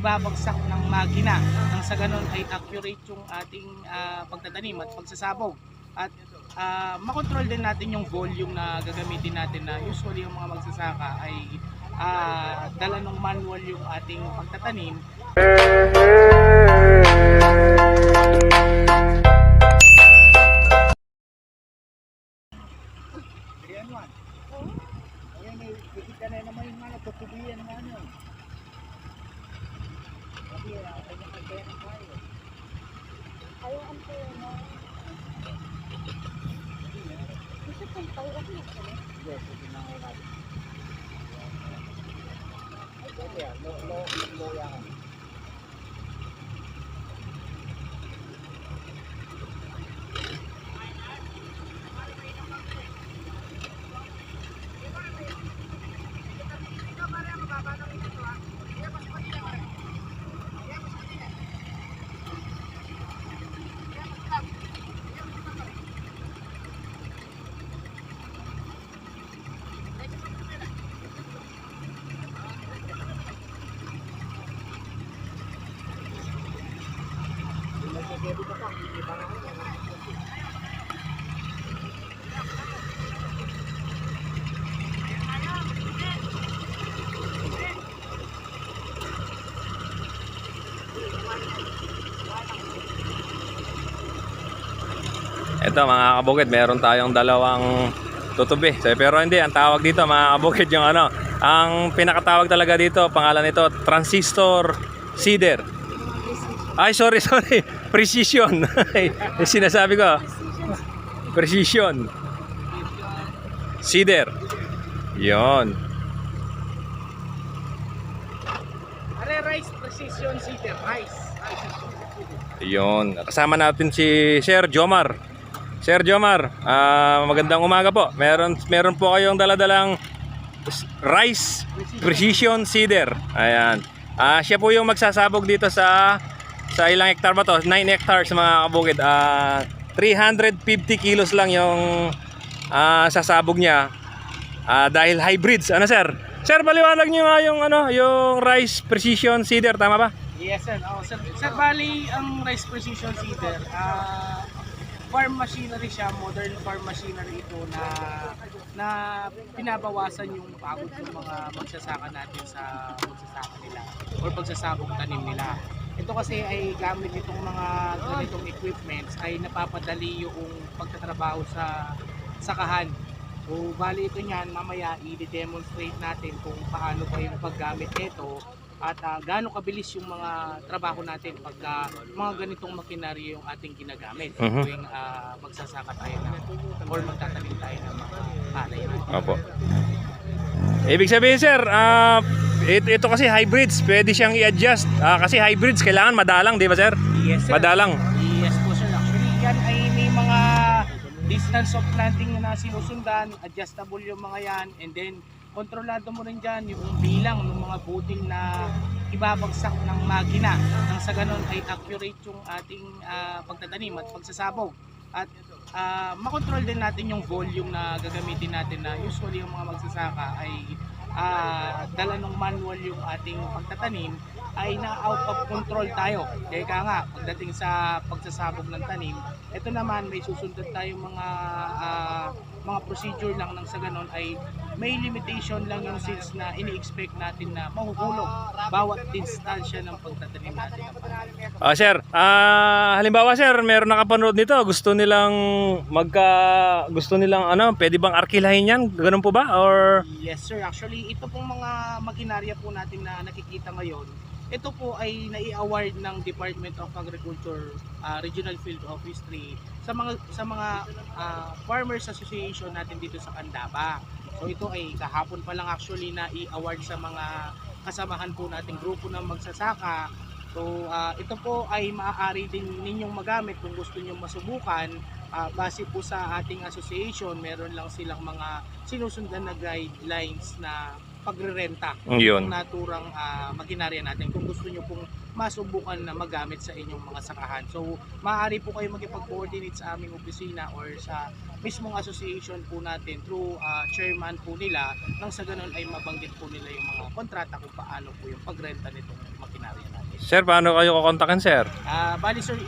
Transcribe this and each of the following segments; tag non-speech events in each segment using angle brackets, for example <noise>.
ibabagsak ng makina nang sa ganun ay accurate yung ating ah, pagtatanim at pagsasabog at ah, makontrol din natin yung volume na gagamitin natin na usually yung mga magsasaka ay ah, dala ng manual yung ating pagtatanim Ayan. Ayan eh, na naman yung ano, tutubiyan ng ano. Sabi, ah, kanya ka kaya ng kayo. Ayaw ang pera mo. Gusto kong ko. Yes, hindi na ako natin. Pwede yan. Lo, lo, Ito mga kabukid, meron tayong dalawang tutubi. So, pero hindi, ang tawag dito mga kabukid yung ano, ang pinakatawag talaga dito, pangalan nito, transistor cedar. Ay, sorry, <laughs> sorry. Precision. sinasabi ko. Precision. Cedar. Yon. Are rice precision seeder rice Yon. Kasama natin si Sir Jomar. Sir Jomar, ah, magandang umaga po. Meron meron po kayong daladalang rice precision cedar. Ayan. Ah, siya po yung magsasabog dito sa sa ilang hektar ba to? 9 hectares mga kabukid. Ah, 350 kilos lang yung ah, sasabog niya. Ah, dahil hybrids. Ano sir? Sir, paliwanag niyo nga yung ano, yung rice precision cedar, tama ba? Yes sir. Oh, sir, sir bali ang rice precision seeder, ah farm machinery siya, modern farm machinery ito na na pinabawasan yung pagod ng mga magsasaka natin sa pagsasaka nila or pagsasabong tanim nila. Ito kasi ay gamit itong mga ganitong equipments ay napapadali yung pagtatrabaho sa sakahan. So, bali ito niyan, mamaya i-demonstrate natin kung paano pa yung paggamit nito at ah, gaano kabilis yung mga trabaho natin pagka mga ganitong makinaryo yung ating ginagamit Mhm. tuwing ah, magsasaka tayo ng or magtatanim tayo ng mga palay. Opo. Ibig sabihin sir, ah, ito, ito kasi hybrids, pwede siyang i-adjust. Ah, kasi hybrids kailangan madalang, di ba sir? Yes, sir. Madalang. Yes po sir. Actually, yan ay may mga distance of planting na sinusundan, adjustable yung mga yan, and then kontrolado mo rin dyan yung bilang ng mga butil na ibabagsak ng makina nang sa ganun ay accurate yung ating ah, pagtatanim at pagsasabog at ah, makontrol din natin yung volume na gagamitin natin na usually yung mga magsasaka ay ah, dala ng manual yung ating pagtatanim ay na out of control tayo. Kaya ka nga, pagdating sa pagsasabog ng tanim, ito naman may susundan tayong mga ah, mga procedure lang nang sa ganon ay may limitation lang yung seeds na ini-expect natin na mahuhulog bawat distansya ng pagtatanim natin. Ah, sir, ah, halimbawa sir, meron nakapanood nito, gusto nilang magka gusto nilang ano, pwede bang arkilahin 'yan? Ganun po ba or Yes sir, actually ito pong mga makinarya po natin na nakikita ngayon, ito po ay nai-award ng Department of Agriculture ah, Regional Field Office 3 sa mga sa mga ah, Farmers Association natin dito sa Candaba. So ito ay kahapon pa lang actually na i-award sa mga kasamahan po nating grupo ng magsasaka. So ah, ito po ay maaari din ninyong magamit kung gusto niyo masubukan Ah, base po sa ating association, meron lang silang mga sinusundan na guidelines na pagrerenta yun? ng naturang ah, makinarya natin kung gusto nyo pong masubukan na magamit sa inyong mga sakahan. So, maaari po kayo magipag-coordinate sa aming opisina or sa mismong association po natin through ah, chairman po nila nang sa ganun ay mabanggit po nila yung mga kontrata kung paano po yung pagrenta nito makinarya natin. Sir, paano kayo kukontakin, sir? Ah, bali sir,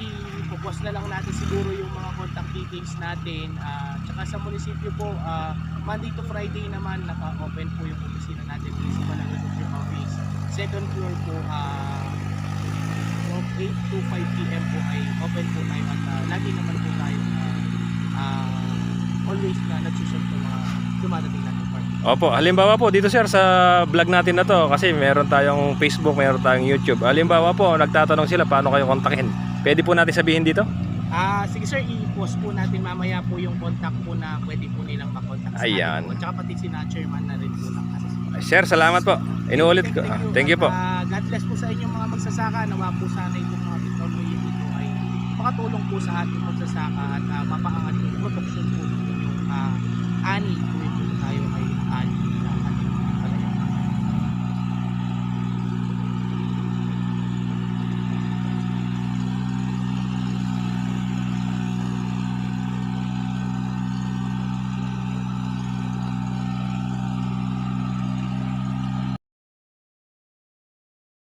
ipopost na lang natin siguro yung mga contact details natin. Ah, tsaka sa munisipyo po, ah, Monday to Friday naman naka-open po yung opisina natin sa Malagagosyo Office. Second floor po, ah, from 8 to 5 p.m. po ay open po tayo at ah, lagi naman po tayo ah, ah, always na nagsusunod sa mga dumadating natin. Opo, halimbawa po dito sir sa vlog natin na to kasi meron tayong Facebook, meron tayong YouTube. Halimbawa po, nagtatanong sila paano kayo kontakin. Pwede po natin sabihin dito? Ah, sige sir, i-post po natin mamaya po yung contact po na pwede po nilang makontak sa Ayan. atin po. Tsaka pati si na chairman na rin po ng. Sir, salamat po. Inuulit ko. Ah, Thank you po. Ah, God bless po sa inyong mga magsasaka. Nawa po sana itong mga technology dito ay makatulong po sa ating magsasaka at uh, mapaangat yung